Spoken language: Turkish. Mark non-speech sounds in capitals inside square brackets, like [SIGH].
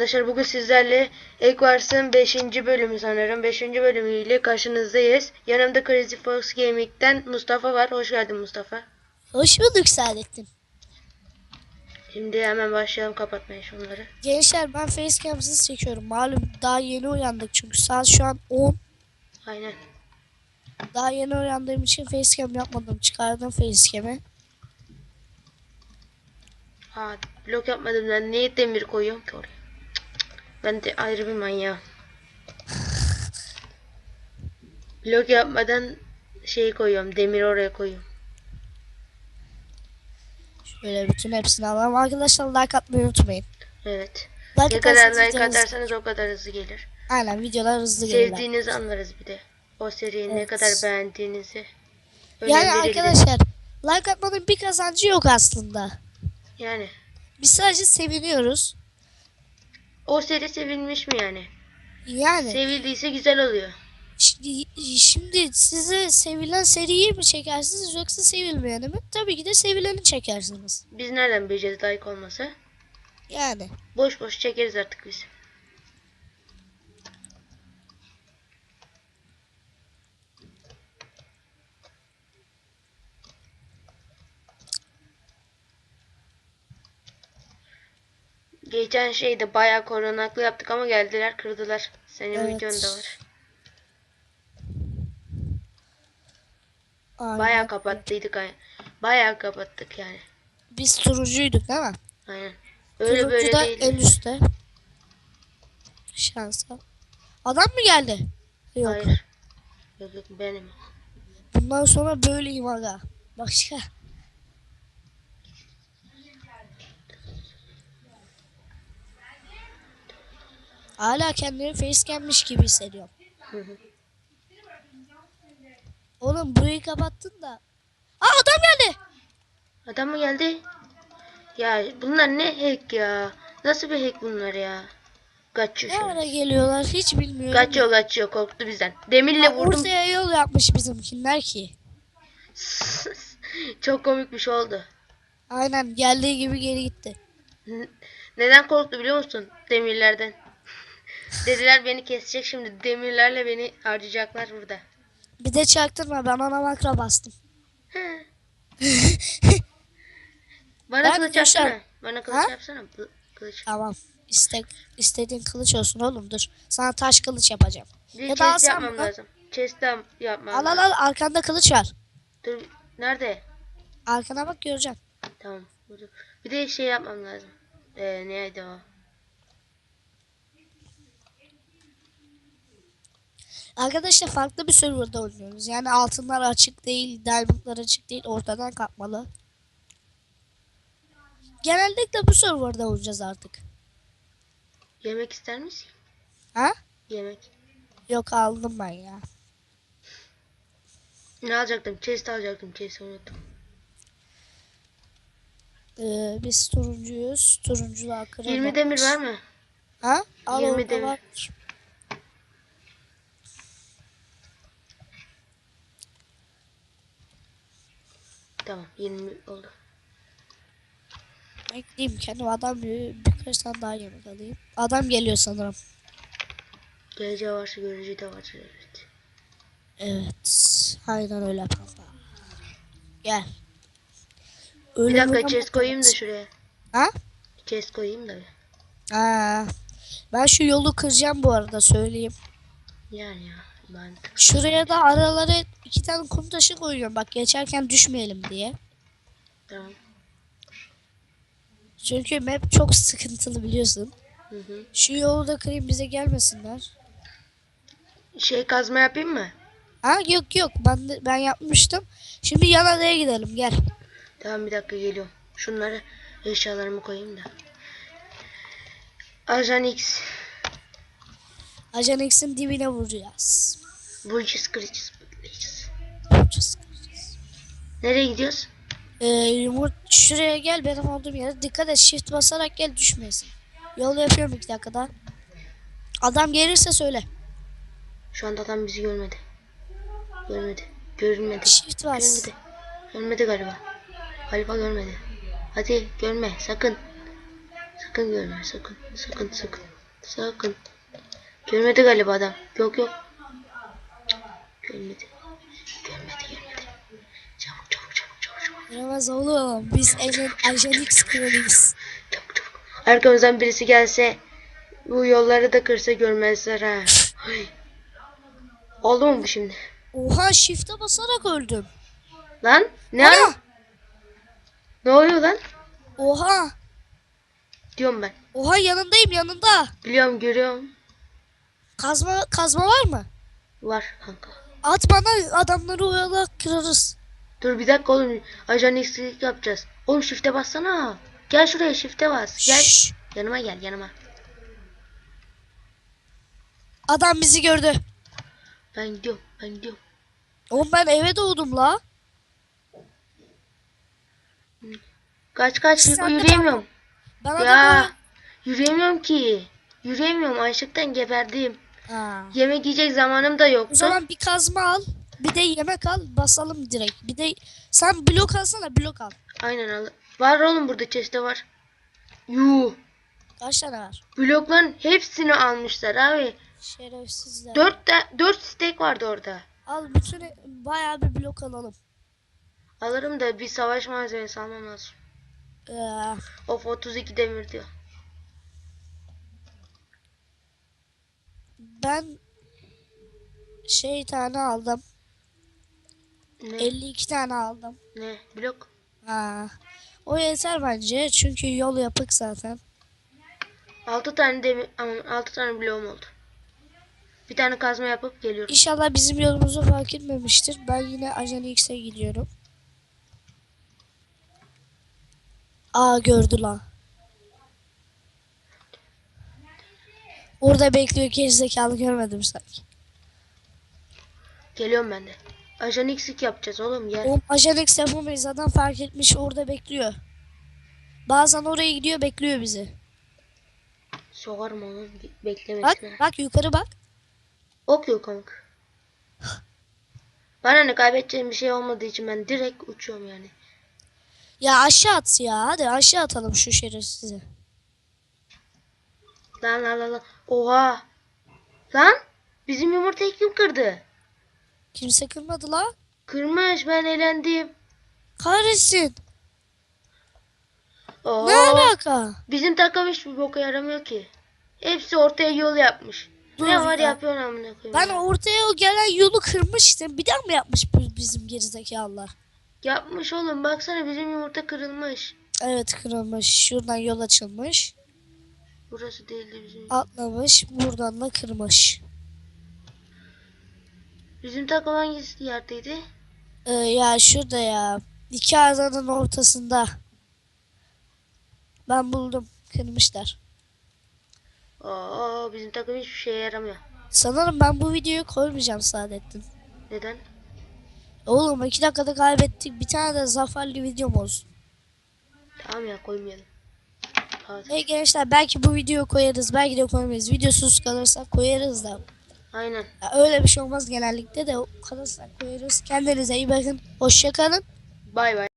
Arkadaşlar bugün sizlerle Equars'ın 5. bölümü sanırım. 5. bölümüyle karşınızdayız. Yanımda Crazy Fox Gaming'den Mustafa var. Hoş geldin Mustafa. Hoş bulduk Saadettin. Şimdi hemen başlayalım kapatmaya şunları. Gençler ben facecam'sız çekiyorum. Malum daha yeni uyandık çünkü saat şu an 10. Aynen. Daha yeni uyandığım için facecam yapmadım. Çıkardım facecam'i. Ha blok yapmadım ben. Niye demir koyuyorum ki oraya? Ben de ayrı bir manyağım. blok yapmadan şey koyuyorum. Demir oraya koyuyorum. Şöyle bütün hepsini alalım. Arkadaşlar like atmayı unutmayın. Evet. Like Ne kadar like atarsanız o kadar hızlı gelir. Aynen videolar hızlı gelirler. Sevdiğinizi anlarız bir de. O seriyi ne Evet. kadar beğendiğinizi. Yani arkadaşlar like atmanın bir kazancı yok aslında. Yani Biz sadece seviniyoruz. O seri sevilmiş mi yani? Yani Sevildiyse güzel oluyor. şi- şimdi size sevilen seriyi mi çekersiniz yoksa sevilmeyeni mi? Tabii ki de sevileni çekersiniz. Biz nereden bileceğiz like olmasa? Yani. Boş boş çekeriz artık biz. Geçen şeyde bayağı korunaklı yaptık ama geldiler kırdılar. Senin Evet. videon da var. Aynen. Bayağı kapattıydık. ay- Bayağı kapattık yani. Biz turuncuyduk değil mi? Aynen. Öyle Turuncu böyle da değil. en üstte. Şansa. Adam mı geldi? Yok. Hayır. Yok yok benim. Bundan sonra böyleyim aga. Başka. Hala kendimi facecam'miş gibi hissediyorum. Hı hı. Oğlum burayı kapattın da. Aa adam geldi. Adam mı geldi? Ya bunlar ne hack ya? Nasıl bir hack bunlar ya? Kaçıyor Ne şöyle. ara geliyorlar hiç bilmiyorum. Kaçıyor kaçıyor korktu bizden. Demirle Ha, vurdum. Ortaya yol yapmış bizimkinler ki. [LAUGHS] Çok komik bir şey oldu. Aynen geldiği gibi geri gitti. N- Neden korktu biliyor musun? Demirlerden. Dediler beni kesecek şimdi. Demirlerle beni harcayacaklar burada. Bir de çaktırma ben ona makro bastım. [LAUGHS] Bana Ben kılıç koşarım. yapsana. Bana kılıç Ha? yapsana. Kı- Kılıç. Tamam. İste, istediğin kılıç olsun oğlum dur. Sana taş kılıç yapacağım. Bir Ya da alsam yapmam mı? lazım. Chest de yapmam Al al lazım. al arkanda kılıç var. Dur. Nerede? Arkana bak göreceksin. Tamam. Bir de şey yapmam lazım. Ee, neydi o? Arkadaşlar farklı bir serverda oynuyoruz. Yani altınlar açık değil, diamondlar açık değil, ortadan katmalı. Genellikle bu serverda oynayacağız artık. Yemek ister misin? Ha? Yemek. Yok aldım ben ya. Ne alacaktım? Chest alacaktım. Chest unuttum. Ee, biz turuncuyuz. Turuncular kırılmamış. 20 demir var mı? Ha? Al 20 orada demir. var. Tamam 20 oldu. Bekleyeyim kendim adam bir, birkaç tane daha yemek alayım. Adam geliyor sanırım. Geleceği varsa göreceği de varsa evet. Evet. Aynen öyle papa. Gel. Bir Öyle dakika vuramam- chest koyayım da şuraya. Ha? Chest koyayım da. Aa, ben şu yolu kıracağım bu arada söyleyeyim. Yani ya. Ben Şuraya da aralara iki tane kum taşı koyuyorum. Bak geçerken düşmeyelim diye. tamam. Çünkü map çok sıkıntılı biliyorsun. Hı hı. Şu yolu da kırayım bize gelmesinler. Şey kazma yapayım mı? Ha yok yok ben de, ben yapmıştım. Şimdi yan adaya gidelim gel. Tamam bir dakika geliyorum. Şunları eşyalarımı koyayım da. Ajan X. Ajan X'in dibine vuracağız. Bulacağız kıracağız. Bulacağız. Vuracağız. Nereye gidiyoruz? Ee, yumurt şuraya gel benim olduğum yere. Dikkat et shift basarak gel düşmeyesin. Yol yapıyorum iki dakikada. Adam gelirse söyle. Şu anda adam bizi görmedi. Görmedi. Görünmedi. Shift bas. Görmedi. Görmedi galiba. Galiba görmedi. Hadi görme sakın. Sakın görme sakın. Sakın sakın. Sakın. Görmedi galiba adam. Yok yok. Cık, Görmedi. Görmedi görmedi. Çabuk çabuk çabuk çabuk çabuk. Göremez oğlum. Biz Ajan, Ajan X kralıyız. Çabuk çabuk. Arkamızdan birisi gelse bu yolları da kırsa görmezler ha. Oldu mu bu şimdi? Oha shift'e basarak öldüm. Lan ne? Ana! Ne oluyor lan? Oha. Diyorum ben. Oha yanındayım yanında. Biliyorum görüyorum. Kazma kazma var mı? Var kanka. At bana adamları oyala kırarız. Dur bir dakika oğlum. Ajan eksiklik yapacağız. Oğlum shift'e bassana. Gel şuraya shift'e bas. Gel. Şşş. Yanıma gel yanıma. Adam bizi gördü. Ben gidiyorum. Ben gidiyorum. Oğlum ben eve doğdum la. Kaç kaç Sen yürüyemiyorum. Ya da yürüyemiyorum ki. Yürüyemiyorum. Açlıktan geberdim. Ha. Yemek yiyecek zamanım da O yoktu. zaman bir kazma al. Bir de yemek al. Basalım direkt. Bir de sen blok alsana blok al. Aynen al. Var oğlum burada chest'te var. Yuh. Kaç tane var? Blokların hepsini almışlar abi. Şerefsizler. Dört, de, dört steak vardı orada. Al bütün bayağı bir blok alalım. Alırım da bir savaş malzemesi almam lazım. Ee, Of 32 demir diyor. Ben şey tane aldım. Ne? 52 tane aldım. Ne? Blok. Ha. O yeter bence çünkü yol yapık zaten. 6 tane aman 6 tane bloğum oldu. Bir tane kazma yapıp geliyorum. İnşallah bizim yolumuzu fark etmemiştir. Ben yine Ajan X'e gidiyorum. Aa gördü lan. Orada bekliyor gerizekalı görmedim sanki. Geliyorum ben de. Ajan eksik yapacağız oğlum gel. Oğlum Ajan X yapamayız adam fark etmiş orada bekliyor. Bazen oraya gidiyor bekliyor bizi. Soğarım oğlum be- Bak beklemesine. bak yukarı bak. Ok yok amk. [LAUGHS] Bana ne kaybedeceğim bir şey olmadığı için ben direkt uçuyorum yani. Ya aşağı at ya hadi aşağı atalım şu şerefsizi. Lan lan lan lan. Oha. Lan bizim yumurtayı kim kırdı? Kimse kırmadı la. Kırmış ben eğlendim. Kahretsin. Oo. Ne alaka? Bizim takım hiçbir boka yaramıyor ki. Hepsi ortaya yol yapmış. Dur ne var ya. yapıyorsun amına koyayım. Ben ya. ortaya o gelen yolu kırmıştım. Bir daha mı yapmış bizim gerizekalılar? Yapmış oğlum baksana bizim yumurta kırılmış. Evet kırılmış. Şuradan yol açılmış. Burası değildi bizim. Atlamış. Buradan da kırmış. Bizim takım hangisi yerdeydi? Ee, ya şurada ya. İki adanın ortasında. Ben buldum. Kırmışlar. Oo bizim takım hiçbir şeye yaramıyor. Sanırım ben bu videoyu koymayacağım Saadettin. Neden? Oğlum iki dakikada kaybettik. Bir tane de zaferli videom olsun. Tamam ya koymayalım. Hey gençler belki bu videoyu koyarız. Belki de koymayız. Videosuz kalırsa koyarız da. Aynen. Ya öyle bir şey olmaz genellikle de kalırsa koyarız. Kendinize iyi bakın. Hoşçakalın. Bay bay.